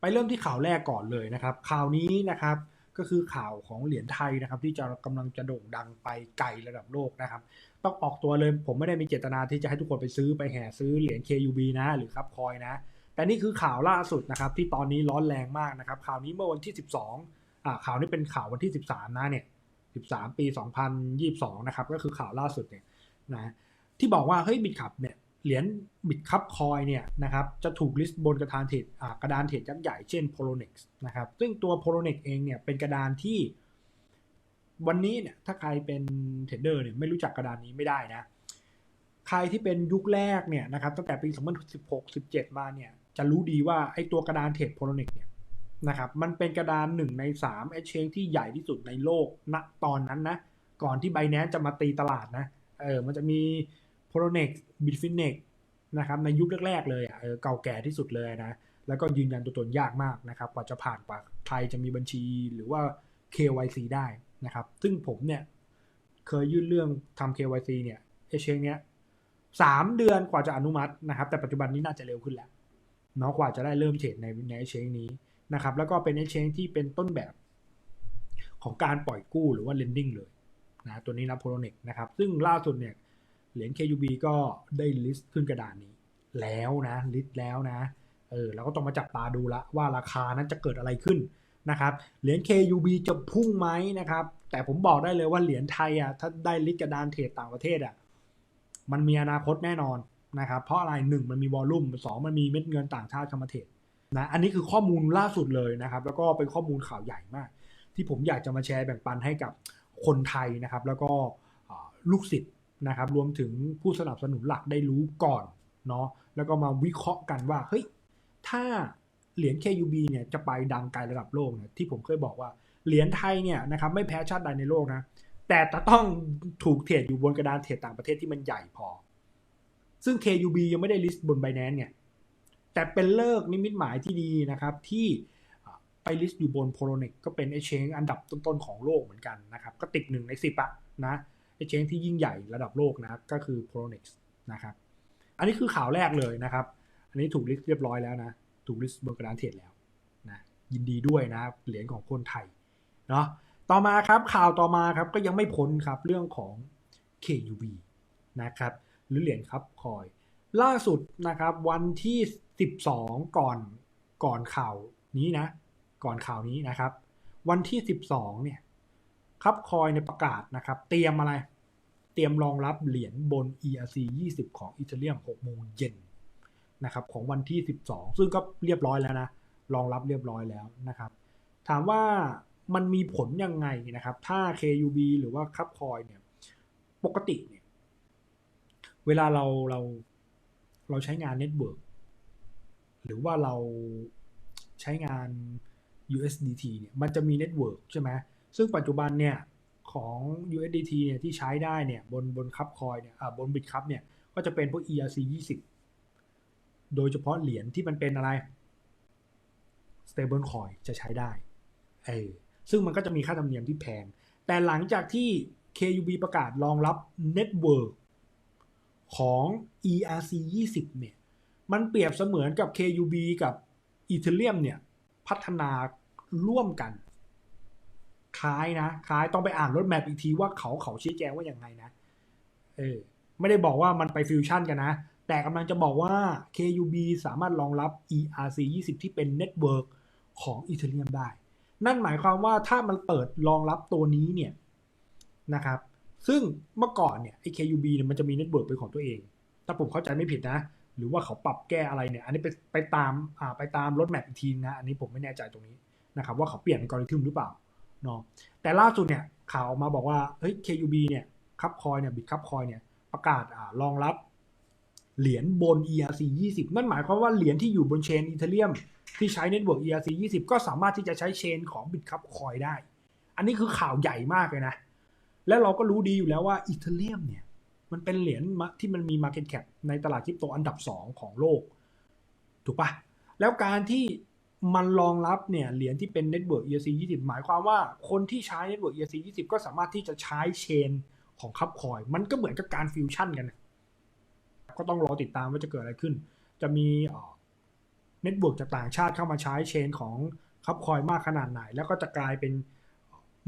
ไปเริ่มที่ข่าวแรกก่อนเลยนะครับ ข่าวนี้นะครับก็คือข่าวของเหรียญไทยนะครับ ที่จะกำลังจะโด่งดังไปไกลระดับโลกนะครับ ต้องออกตัวเลยผมไม่ได้มีเจตนาที่จะให้ทุกคนไปซื้อไปแห่ซื้อเหรียญ KUB นะ หรือครับคอยนะ แต่นี่คือข่าวล่าสุดนะครับที่ตอนนี้ร้อนแรงมากนะครับ ข่าวนี้เมื่อวันที่ 12อ่าข่าวนี้เป็นข่าววันที่ 13 นะเนี่ย 13 ปี 2022 นะครับก็คือข่าวล่าสุดเนี่ยนะที่บอกว่าเฮ้ยบิตคับเนี่ย เหรียญบิตคับคอยเนี่ยนะครับจะถูกลิสต์บนกระดานเทรดอ่ากระดานเทรดยักษ์ใหญ่เช่น Polonex นะครับซึ่งตัว Polonex เองเนี่ยเป็นกระดานที่ วันนี้เนี่ยถ้าใครเป็นเทรดเดอร์เนี่ยไม่รู้จักกระดานนี้ไม่ได้นะ ใครที่เป็นยุคแรกเนี่ยนะครับตั้งแต่ปี 2016 17 มาเนี่ยจะรู้ดีว่าไอ้ตัวกระดานเทรด Polonex เนี่ยนะครับมันเป็นกระดานหนึ่งใน3 exchange ที่ใหญ่ที่สุดในโลกณตอนนั้นนะก่อนที่ Binance จะมาตีตลาดนะเออมันจะมี Polonex Bitfinex นะครับในยุคแรกๆเลยอะเก่าแก่ที่สุดเลยนะแล้วก็ยืนยันตัวตนยากมากนะครับกว่าจะผ่านกว่าใครจะมีบัญชีหรือว่า KYC ได้นะครับ ซึ่งผมเนี่ยเคยยื่นเรื่องทำ KYC เนี่ยเอเชงเนี้ยสามเดือนกว่าจะอนุมัตินะครับ แต่ปัจจุบันนี้น่าจะเร็วขึ้นแล้วเนาะกว่าจะได้เริ่มเทรดในในเอเชงนี้นะครับ แล้วก็เป็นเอเชงที่เป็นต้นแบบของการปล่อยกู้หรือว่า lending เลยนะตัวนี้นะ Polonex นะครับ ซึ่งล่าสุดเนี่ย เหรียญ KUB ก็ได้ลิสต์ขึ้นกระดานนี้ แล้วนะลิสต์แล้วนะเออเราก็ต้องมาจับตาดูละว่าราคานั้นจะเกิดอะไรขึ้นนะครับเหรียญ KUB จะพุ่งไหมนะครับ แต่ผมบอกได้เลยว่าเหรียญไทยอะถ้าได้ลิสต์กระดานเทรดต่างประเทศอะมันมีอนาคตแน่นอนนะครับเพราะอะไรหนึ่งมันมีวอลลุ่มสองมันมีเม็ดเงินต่างชาติเข้ามาเทรดนะอันนี้คือข้อมูลล่าสุดเลยนะครับ แล้วก็เป็นข้อมูลข่าวใหญ่มาก ที่ผมอยากจะมาแชร์แบ่งปันให้กับคนไทยนะครับ แล้วก็ลูกศิษย์ นะครับรวมถึงผู้สนับสนุนหลักได้รู้ก่อนเนาะแล้วก็มาวิเคราะห์กันว่าเฮ้ยถ้าเหรียญ KUB เนี่ยจะไปดังไกลระดับโลกเนี่ยที่ผมเคยบอกว่าเหรียญไทยเนี่ยนะครับไม่แพ้ชาติใดในโลกนะแต่จะต้องถูกเทรดอยู่บนกระดานเทรดต่างประเทศที่มันใหญ่พอ ซึ่ง KUB ยังไม่ได้ลิสต์บน Binance เนี่ยแต่เป็นเลิกนิมิตหมายที่ดีนะครับที่ไปลิสต์อยู่บน Polonex ก็เป็น exchange อันดับต้นๆของโลกเหมือนกันนะครับก็ติดหนึ่งในสิบอะนะ exchange ที่ยิ่งใหญ่ระดับโลกนะก็คือ Polonex นะครับ อันนี้คือข่าวแรกเลยนะครับ อันนี้ถูกลิสต์เรียบร้อยแล้วนะ ถูกลิสต์บนกระดานเทรดแล้วนะยินดีด้วยนะเหรียญของคนไทยเนาะต่อมาครับข่าวต่อมาครับก็ยังไม่พ้นครับเรื่องของ KUB นะครับหรือเหรียญครับคอยล่าสุดนะครับวันที่ 12 ก่อนก่อนข่าวนี้นะ ก่อนข่าวนี้นะครับ วันที่ 12เนี่ยครับคอยในประกาศนะครับ เตรียมอะไรเรียมรองรับเหรียญบน ERC 20 ของอีเทเรียม6โมงเย็นนะครับของวันที่ 12 ซึ่งก็เรียบร้อยแล้วนะ รองรับเรียบร้อยแล้วนะครับ ถามว่ามันมีผลยังไงนะครับ ถ้า KUB หรือว่าคับคอยเนี่ย ปกติเนี่ย เวลาเราเราเราใช้งานเน็ตเวิร์กหรือว่าเราใช้งาน USDT เนี่ย มันจะมีเน็ตเวิร์กใช่ไหม ซึ่งปัจจุบันเนี่ย ของ USDT เนี่ยที่ใช้ได้เนี่ยบนบนคับคอยเนี่ยบนบิตคับเนี่ยก็จะเป็นพวก ERC 20 โดยเฉพาะเหรียญที่มันเป็นอะไร stable coin จะใช้ได้เออซึ่งมันก็จะมีค่าธรรมเนียมที่แพง แต่หลังจากที่ KUB ประกาศรองรับ Network ของ ERC 20 เนี่ย มันเปรียบเสมือนกับ KUB กับ Ethereum เนี่ย พัฒนาร่วมกัน คล้ายนะคล้ายต้องไปอ่านรถแมพอีกทีว่าเขาเขาชี้แจงว่าอย่างไงนะเออไม่ได้บอกว่ามันไปฟิวชั่นกันนะ แต่กำลังจะบอกว่า KUB สามารถรองรับ ERC 20 ที่เป็นเน็ตเวิร์กของ Ethereum ได้ นั่นหมายความว่าถ้ามันเปิดรองรับตัวนี้เนี่ยนะครับ ซึ่งเมื่อก่อนเนี่ยไอ้ KUB เนี่ยมันจะมีเน็ตเวิร์กเป็นของตัวเอง ถ้าผมเข้าใจไม่ผิดนะ หรือว่าเขาปรับแก้อะไรเนี่ย อันนี้ไปไปตามอ่าไปตามรถแมพอีกทีนะ อันนี้ผมไม่แน่ใจตรงนี้นะครับว่าเขาเปลี่ยนกริทึมหรือเปล่า เนาะแต่ล่าสุดเนี่ยข่าวออกมาบอกว่าเฮ้ย KUB เนี่ยคับคอยเนี่ยบิตคับคอยเนี่ยประกาศอ่ารองรับเหรียญบน ERC 20นั่นหมายความว่าเหรียญที่อยู่บนเชนอีเทเรียมที่ใช้เน็ตเวิร์ก ERC 20ก็สามารถที่จะใช้เชนของบิตคับคอยได้ อันนี้คือข่าวใหญ่มากเลยนะ แล้วเราก็รู้ดีอยู่แล้วว่าอีเทเรียมเนี่ยมันเป็นเหรียญที่มันมี Market Cap ในตลาดคริปโตอันดับ 2 ของโลก ถูกปะแล้วการที่ มันรองรับเนี่ยเหรียญที่เป็น Network ERC 20 หมายความว่าคนที่ใช้ Network ERC 20 ก็สามารถที่จะใช้เชนของคับคอย มันก็เหมือนกับการฟิวชั่นกัน ก็ต้องรอติดตามว่าจะเกิดอะไรขึ้น จะมีเน็ตเวิร์กจากต่างชาติเข้ามาใช้เชนของคับคอยมากขนาดไหน แล้วก็จะกลายเป็น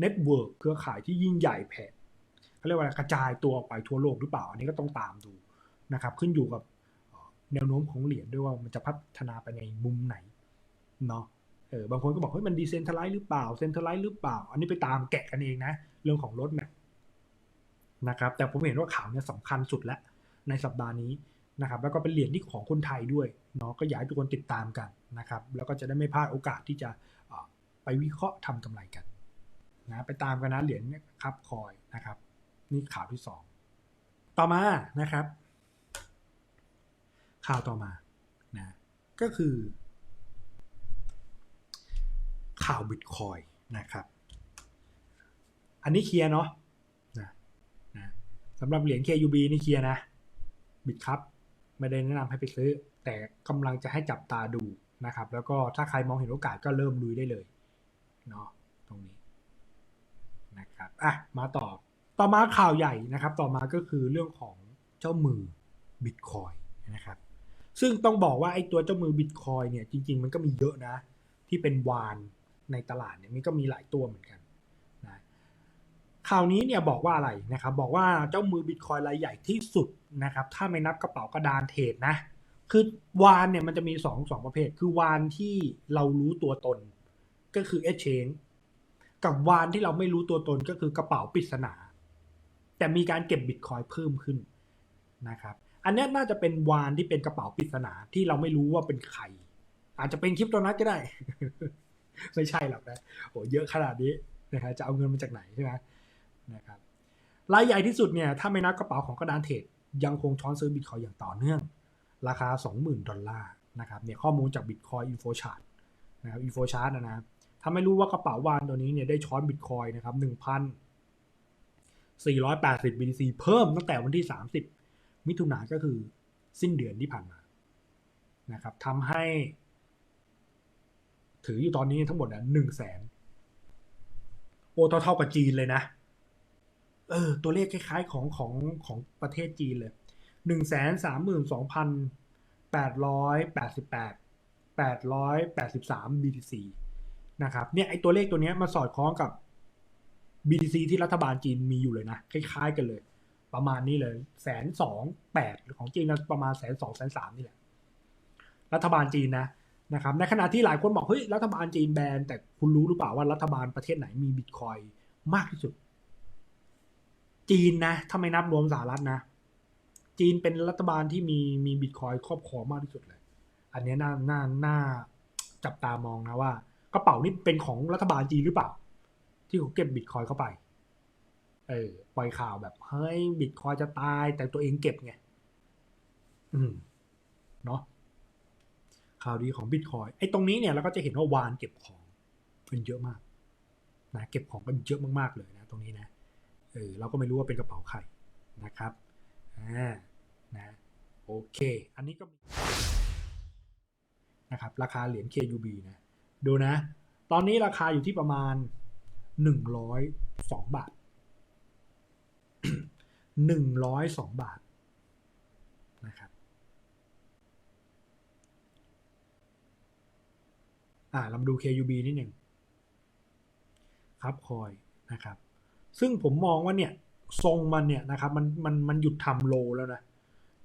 เน็ตเวิร์กเครือข่ายที่ยิ่งใหญ่แผ่เขาเรียกว่ากระจายตัวออกไปทั่วโลกหรือเปล่า อันนี้ก็ต้องตามดูนะครับ ขึ้นอยู่กับแนวโน้มของเหรียญด้วยว่ามันจะพัฒนาไปในมุมไหน เนาะเออบางคนก็บอกเฮ้ยมันดีเซนท r ไลซ์หรือเปล่าเซนท r ไลซ์หรือเปล่า อันนี้ไปตามแกะกันเองนะ เรื่องของรถแมพนะครับแต่ผมเห็นว่าข่าวเนี้ยสำคัญสุดแล้วในสัปดาห์นี้นะครับแล้วก็เป็นเหรียญที่ของคนไทยด้วยเนาะก็อยากให้ทุกคนติดตามกันนะครับแล้วก็จะได้ไม่พลาดโอกาสที่จะไปวิเคราะห์ทำกำไรกันนะไปตามกันนะเหรียญครับคอยนะครับ นี่ข่าวที่สองต่อมานะครับ ข่าวต่อมานะก็คือ ข่าวบิตคอยนะครับ อันนี้เคลียร์เนาะนะนะสำหรับเหรียญ KUB นี่เคลียร์นะบิตครับไม่ได้แนะนำให้ไปซื้อ แต่กำลังจะให้จับตาดูนะครับ แล้วก็ถ้าใครมองเห็นโอกาสก็เริ่มลุยได้เลยเนาะตรงนี้นะครับอะมาต่อต่อมาข่าวใหญ่นะครับ ต่อมาก็คือเรื่องของเจ้ามือบิตคอยนะครับซึ่งต้องบอกว่าไอ้ตัวเจ้ามือบิตคอยเนี่ยจริง ๆ มันก็มีเยอะนะ ที่เป็นวาน ในตลาดเนี่ยมันก็มีหลายตัวเหมือนกันนะข่าวนี้เนี่ยบอกว่าอะไรนะครับบอกว่าเจ้ามือบิตคอยรายใหญ่ที่สุดนะครับถ้าไม่นับกระเป๋ากระดานเทรดนะคือวานเนี่ยมันจะมีสองสองประเภท คือวานที่เรารู้ตัวตนก็คือ exchange กับวานที่เราไม่รู้ตัวตนก็คือกระเป๋าปริศนา แต่มีการเก็บบิตคอยเพิ่มขึ้นนะครับอันนี้น่าจะเป็นวานที่เป็นกระเป๋าปริศนาที่เราไม่รู้ว่าเป็นใคร อาจจะเป็นคริปโตนัทก็ได้ ไม่ใช่หรอกนะโอ้เยอะขนาดนี้นะครับจะเอาเงินมาจากไหนใช่ไหมนะครับรายใหญ่ที่สุดเนี่ยถ้าไม่นับกระเป๋าของกระดานเทรดยังคงช้อนซื้อบิตคอยอย่างต่อเนื่อง ราคา 20,000 ดอลลาร์นะครับเนี่ยข้อมูลจากบิตคอยอินโฟชาร์ตนะครับอินโฟชาร์ตนะนะถ้าไม่รู้ว่ากระเป๋าวานตัวนี้เนี่ยได้ช้อนบิตคอยนะครับ1,480 BTC เพิ่มตั้งแต่วันที่ 30 มิถุนายนก็คือสิ้นเดือนที่ผ่านมานะครับทำให้ ถืออยู่ตอนนี้ทั้งหมดนะหนึ่งแสนโอ้เท่าเท่ากับจีนเลยนะ เออ ตัวเลขคล้ายๆของของของประเทศจีนเลยหนึ่งแสนสามหมื่นสองพันแปดร้อยแปดสิบแปดแปดร้อยแปดสิบสาม BTC นะครับ เนี่ยไอตัวเลขตัวนี้มาสอดคล้องกับ BTC ที่รัฐบาลจีนมีอยู่เลยนะ คล้ายๆกันเลย ประมาณนี้เลยแสนสองแปดของจีนประมาณแสนสองแสนสามนี่แหละ รัฐบาลจีนนะ นะครับในขณะที่หลายคนบอกเฮ้ยรัฐบาลจีนแบนแต่คุณรู้หรือเปล่าว่ารัฐบาลประเทศไหนมีบิตคอยมากที่สุด จีนนะถ้าไม่นับรวมสหรัฐนะ จีนเป็นรัฐบาลที่มีมีบิตคอยครอบครองมากที่สุดเลย อันนี้น่าน่าน่าจับตามองนะว่า กระเป๋านี่เป็นของรัฐบาลจีนหรือเปล่า ที่เขาเก็บบิตคอยเข้าไปเออปล่อยข่าวแบบเฮ้ยบิตคอยจะตายแต่ตัวเองเก็บไงอืมเนาะ ข่าวดีของบิตคอยไอ้ตรงนี้เนี่ยเราก็จะเห็นว่าวานเก็บของเป็นเยอะมากนะเก็บของกันเยอะมากๆเลยนะตรงนี้นะเออเราก็ไม่รู้ว่าเป็นกระเป๋าใครนะครับอ่านะโอเค อันนี้ก็มีนะครับราคาเหรียญ KUB นะดูนะ ตอนนี้ราคาอยู่ที่ประมาณหนึ่งร้อยสองบาทหนึ่งร้อยสองบาทนะครับ อ่าเรามาดู KUB นิดหนึ่งครับคอยนะครับ ซึ่งผมมองว่าเนี่ยทรงมันเนี่ยนะครับมันมันมันหยุดทำโลแล้วนะ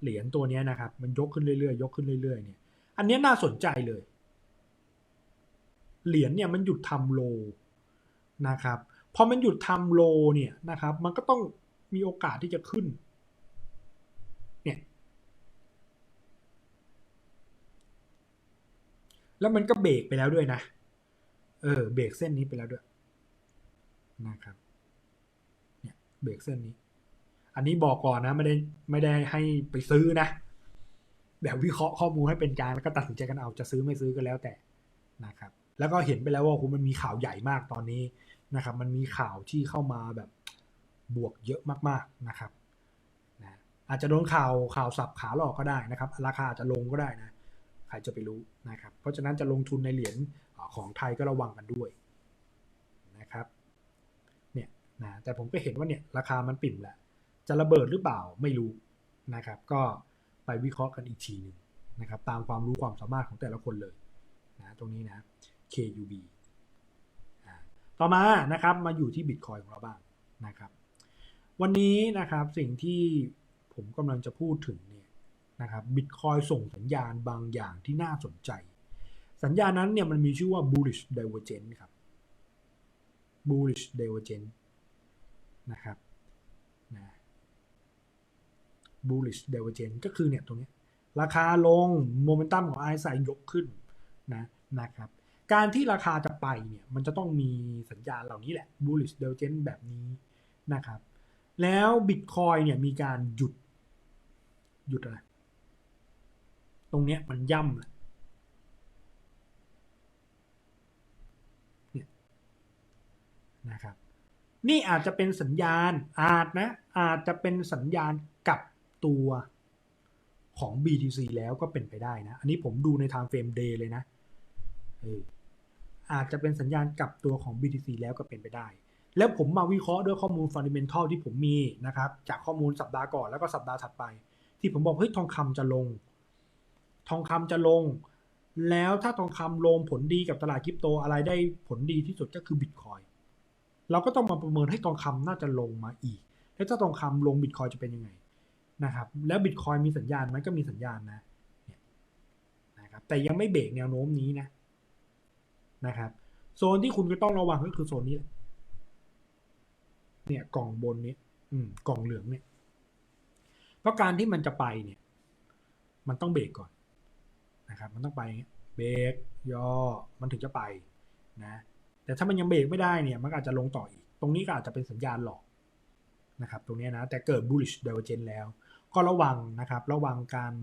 เหรียญตัวนี้นะครับ มันยกขึ้นเรื่อยๆยกขึ้นเรื่อยๆเนี่ยอันนี้น่าสนใจเลย เหรียญเนี่ยมันหยุดทำโลนะครับพอมันหยุดทำโลเนี่ยนะครับ มันก็ต้องมีโอกาสที่จะขึ้น เนี่ย แล้วมันก็เบรกไปแล้วด้วยนะ เออ เบรกเส้นนี้ไปแล้วด้วยนะครับ เนี่ย เบรกเส้นนี้ อันนี้บอกก่อนนะ ไม่ได้ไม่ได้ให้ไปซื้อนะแบบวิเคราะห์ข้อมูลให้เป็นกลางแล้วก็ตัดสินใจกันเอาจะซื้อไม่ซื้อก็แล้วแต่นะครับ แล้วก็เห็นไปแล้วว่าคุณมันมีข่าวใหญ่มากตอนนี้นะครับ มันมีข่าวที่เข้ามาแบบบวกเยอะมากๆนะครับนะอาจจะโดนข่าวข่าวสับขาหลอกก็ได้นะครับ ราคาอาจจะลงก็ได้นะ ใครจะไปรู้นะครับ เพราะฉะนั้นจะลงทุนในเหรียญของไทยก็ระวังกันด้วยนะครับเนี่ยนะแต่ผมก็เห็นว่าเนี่ยราคามันปิ่มแหละจะระเบิดหรือเปล่าไม่รู้นะครับ ก็ไปวิเคราะห์กันอีกทีหนึ่งนะครับ ตามความรู้ความสามารถของแต่ละคนเลยนะตรงนี้นะ KUB ต่อมานะครับมาอยู่ที่ Bitcoin ของเราบ้างนะครับ วันนี้นะครับสิ่งที่ผมกำลังจะพูดถึง นะครับ Bitcoin ส่งสัญญาณบางอย่างที่น่าสนใจ สัญญาณนั้นเนี่ยมันมีชื่อว่า bullish divergence ครับ bullish divergence นะครับนะ bullish divergence ก็คือเนี่ยตรงนี้ราคาลงโมเมนตัมของ RSI ยกขึ้นนะนะครับการที่ราคาจะไปเนี่ยมันจะต้องมีสัญญาณเหล่านี้แหละ bullish divergence แบบนี้นะครับ แล้ว Bitcoin เนี่ยมีการหยุดหยุดอะไร ตรงเนี้ยมันย่ำแหละเนี่ยนะครับนี่อาจจะเป็นสัญญาณอาจนะอาจจะเป็นสัญญาณกับตัวของ BTC แล้วก็เป็นไปได้นะ อันนี้ผมดูใน time frame day เลยนะเอออาจจะเป็นสัญญาณกับตัวของ BTC แล้วก็เป็นไปได้ แล้วผมมาวิเคราะห์ด้วยข้อมูล fundamental ที่ผมมีนะครับ จากข้อมูลสัปดาห์ก่อนแล้วก็สัปดาห์ถัดไป ที่ผมบอกเฮ้ยทองคำจะลง ทองคำจะลง แล้วถ้าทองคำลงผลดีกับตลาดคริปโตอะไรได้ผลดีที่สุดก็คือบิตคอยเราก็ต้องมาประเมินให้ทองคำน่าจะลงมาอีก แล้วถ้าทองคำลงบิตคอยจะเป็นยังไงนะครับ แล้วบิตคอยมีสัญญาณไหมก็มีสัญญาณนะเนี่ยนะครับ แต่ยังไม่เบรกแนวโน้มนี้นะนะครับ โซนที่คุณก็ต้องระวังก็คือโซนนี้แหละเนี่ยกล่องบนนี้อืมกล่องเหลืองเนี่ย เพราะการที่มันจะไปเนี่ย มันต้องเบรกก่อน นะครับมันต้องไปเบรกย่อมันถึงจะไปนะแต่ถ้ามันยังเบรกไม่ได้เนี่ยมันอาจจะลงต่ออีก ตรงนี้ก็อาจจะเป็นสัญญาณหลอกนะครับตรงนี้นะแต่เกิด bullish divergence แล้ว ก็ระวังนะครับระวังการ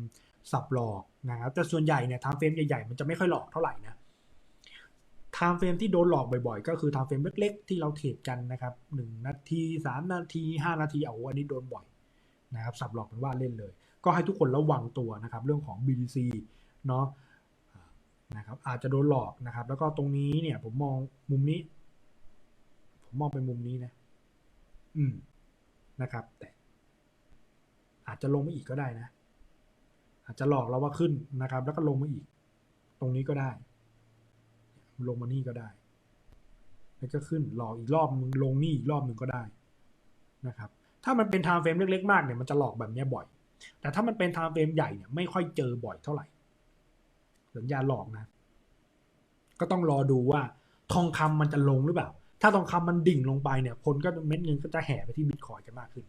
สับหลอกนะครับแต่ส่วนใหญ่เนี่ย time frame ใหญ่ๆมันจะไม่ค่อยหลอกเท่าไหร่นะ time frame ที่โดนหลอกบ่อยๆ ก็คือ time frame เล็กๆ ที่เราเทรดกันนะครับ1นาที3นาที5นาทีเอาอันนี้โดนบ่อยนะครับสับหลอกเป็นว่าเล่นเลย ก็ให้ทุกคนระวังตัวนะครับ เรื่องของ BTC เนาะนะครับอาจจะโดนหลอกนะครับ แล้วก็ตรงนี้เนี่ย ผมมองมุมนี้ ผมมองเป็นมุมนี้นะ อืมนะครับ แต่ อาจจะลงมาอีกก็ได้นะ อาจจะหลอกเราว่าขึ้นนะครับ แล้วก็ลงมาอีก ตรงนี้ก็ได้ ลงมานี่ก็ได้ แล้วก็ขึ้นหลอกอีกรอบมึงลงนี่อีกรอบหนึ่งก็ได้นะครับ ถ้ามันเป็น time frame เล็ก ๆ มากเนี่ยมันจะหลอกแบบนี้บ่อย แต่ถ้ามันเป็น time frame ใหญ่เนี่ยไม่ค่อยเจอบ่อยเท่าไหร่ สัญญาหลอกนะ ก็ต้องรอดูว่า ทองคำมันจะลงหรือเปล่า ถ้าทองคำมันดิ่งลงไปเนี่ย คนก็เม็ดเงินก็จะแห่ไปที่บิตคอยกันมากขึ้น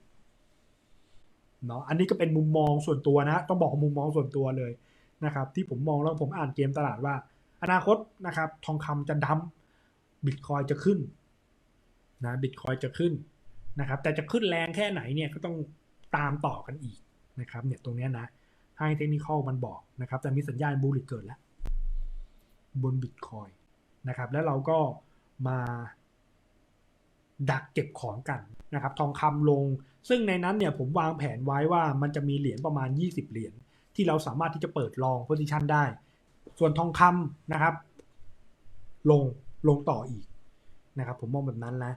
เนาะอันนี้ก็เป็นมุมมองส่วนตัวนะ ต้องบอกมุมมองส่วนตัวเลยนะครับ ที่ผมมองแล้วผมอ่านเกมตลาดว่า อนาคตนะครับ ทองคำจะดั้มบิตคอยจะขึ้นนะบิตคอยจะขึ้นนะครับ แต่จะขึ้นแรงแค่ไหนเนี่ยก็ต้องตามต่อกันอีกนะครับ เนี่ยตรงนี้นะ ให้เทคนิคมันบอกนะครับ แต่มีสัญญาณบูลลิตเกิดแล้ว บนบิตคอยนะครับ แล้วเราก็มาดักเก็บของกันนะครับ ทองคำลง ซึ่งในนั้นเนี่ยผมวางแผนไว้ว่ามันจะมีเหรียญประมาณ 20 เหรียญที่เราสามารถที่จะเปิดลองโพซิชันได้ ส่วนทองคำนะครับ ลงลงต่ออีกนะครับ ผมมองแบบนั้นนะ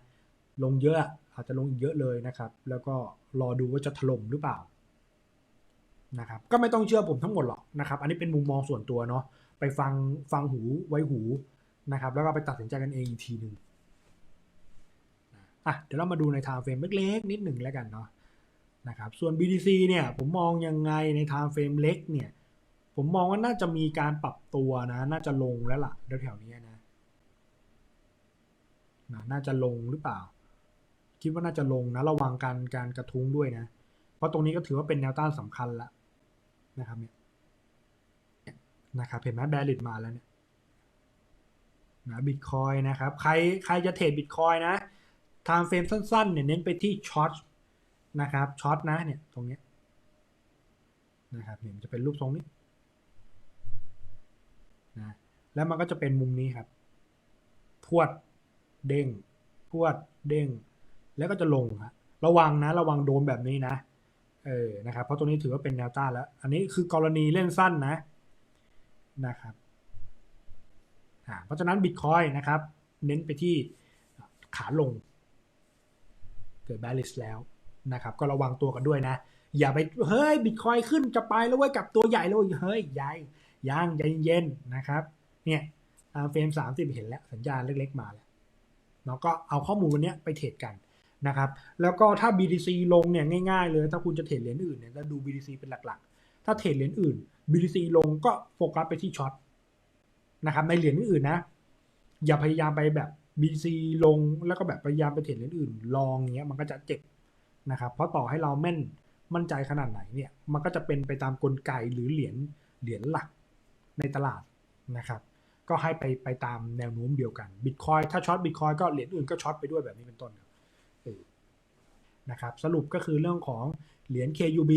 ลงเยอะอาจจะลงอีกเยอะเลยนะครับ แล้วก็รอดูว่าจะถล่มหรือเปล่า นะครับก็ไม่ต้องเชื่อผมทั้งหมดหรอกนะครับอันนี้เป็นมุมมองส่วนตัวเนาะไปฟังฟังหูไว้หูนะครับแล้วก็ไปตัดสินใจกันเองอีกทีหนึ่งอะเดี๋ยวเรามาดูในไทม์เฟรมเล็กๆนิดหนึ่งแล้วกันเนาะนะครับส่วน BTC เนี่ยผมมองยังไงในไทม์เฟรมเล็กเนี่ยผมมองว่าน่าจะมีการปรับตัวนะน่าจะลงแล้วล่ะแถวๆนี้นะนะน่าจะลงหรือเปล่า คิดว่าน่าจะลงนะระวังการการกระทุ้งด้วยนะ เพราะตรงนี้ก็ถือว่าเป็นแนวต้านสำคัญล้ว นะครับเนี่ยนะครับเห็นไหมแบริดมาแล้วเนี่ยนะบิตคอยนะครับ ใครใครจะเทรดบิตคอยนะไทม์เฟรมสั้นๆเนี่ยเน้นไปที่ช็อตนะครับช็อตนะเนี่ยตรงนี้นะครับเนี่ยจะเป็นรูปทรงนี้นะแล้วมันก็จะเป็นมุมนี้ครับ พวดเด้ง พวดเด้ง แล้วก็จะลงครับระวังนะ ระวังโดนแบบนี้นะ เออนะครับเพราะตัวนี้ถือว่าเป็นแนวต้านแล้ว อันนี้คือกรณีเล่นสั้นนะนะครับเพราะฉะนั้นบิตคอยนะครับ เน้นไปที่ขาลง เกิด bearish แล้วนะครับ ก็ระวังตัวกันด้วยนะ อย่าไปเฮ้ยบิตคอยขึ้นจะไปแล้วเว้ยกับตัวใหญ่แล้วเว้ยเฮ้ยยายยังใจเย็นๆนะครับ เนี่ยตามเฟรมสามสิบเห็นแล้ว สัญญาณเล็กๆมาแล้วเนาก็เอาข้อมูลวันนี้ไปเทรดกัน นะครับ แล้วก็ถ้า BTC ลงเนี่ยง่ายๆเลย ถ้าคุณจะเทรดเหรียญอื่นเนี่ยก็ดู BTC เป็นหลักๆ ถ้าเทรดเหรียญอื่น BTC ลงก็โฟกัสไปที่ช็อตนะครับ ในเหรียญอื่นนะ อย่าพยายามไปแบบ BTC ลงแล้วก็แบบพยายามไปเทรดเหรียญอื่น ลองเงี้ยมันก็จะเจ็บนะครับ เพราะต่อให้เราแม่นมั่นใจขนาดไหนเนี่ย มันก็จะเป็นไปตามกลไกหรือเหรียญเหรียญหลักในตลาดนะครับก็ให้ไปไปตามแนวโน้มเดียวกันบิตคอยถ้าช็อตบิตคอยก็เหรียญอื่นก็ช็อตไปด้วยแบบนี้เป็นต้นครับ นะครับสรุปก็คือเรื่องของเหรียญ KUB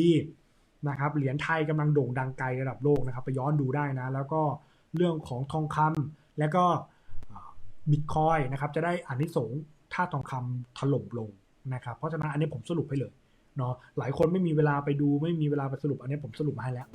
นะครับเหรียญไทยกำลังโด่งดังไกลระดับโลกนะครับไปย้อนดูได้นะ แล้วก็เรื่องของทองคำแล้วก็บิตคอยนะครับจะได้อานิสงส์ถ้าทองคำถล่มลงนะครับเพราะฉะนั้นอันนี้ผมสรุปให้เลยเนาะหลายคนไม่มีเวลาไปดูไม่มีเวลาไปสรุปอันนี้ผมสรุปมาให้แล้ว